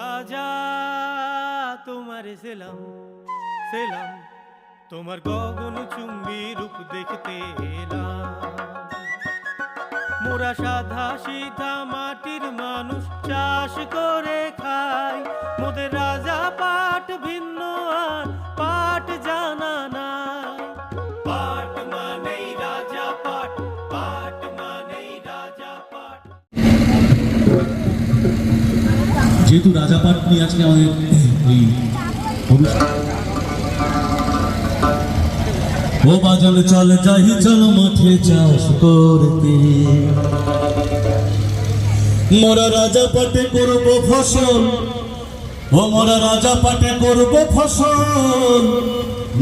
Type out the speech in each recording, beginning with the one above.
রাজা, তোমার সেলাম সেলাম। তোমার গগন চুম্বি রূপ দেখতে এলাম। মোরা সাধা সিধা মাটির মানুষ চাষ করে খায় মোদের রাজা পাট যেহেতু রাজাপাট নিয়ে আজকে আমাদের এই ও বাজালে চলে, যাই চলো, মাঠে চাষ করতে মোরা রাজা পাটে করব ফসল, ও মোরা রাজা পাটে করব ফসল,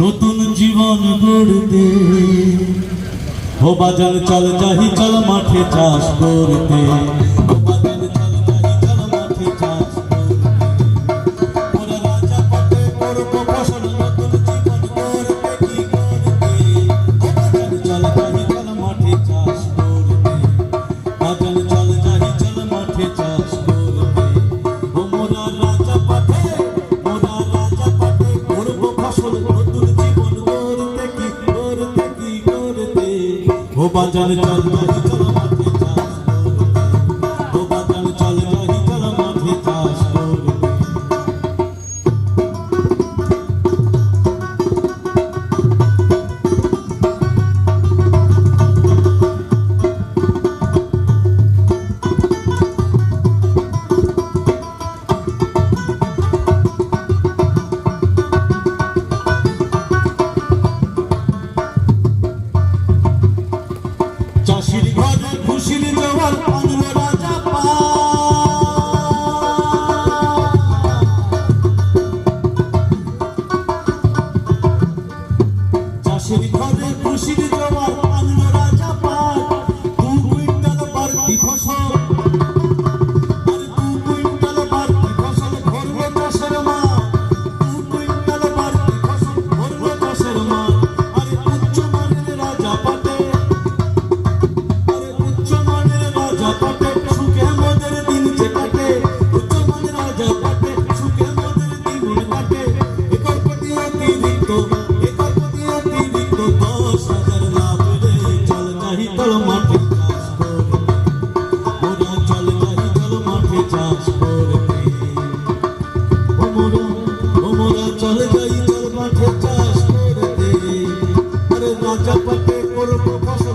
নতুন জীবন গড়তে। ও বাজার চল, যাই চল, মাঠে চাষ করতে ও বাজার চল যাই খুশির জবাব আনমরা proposta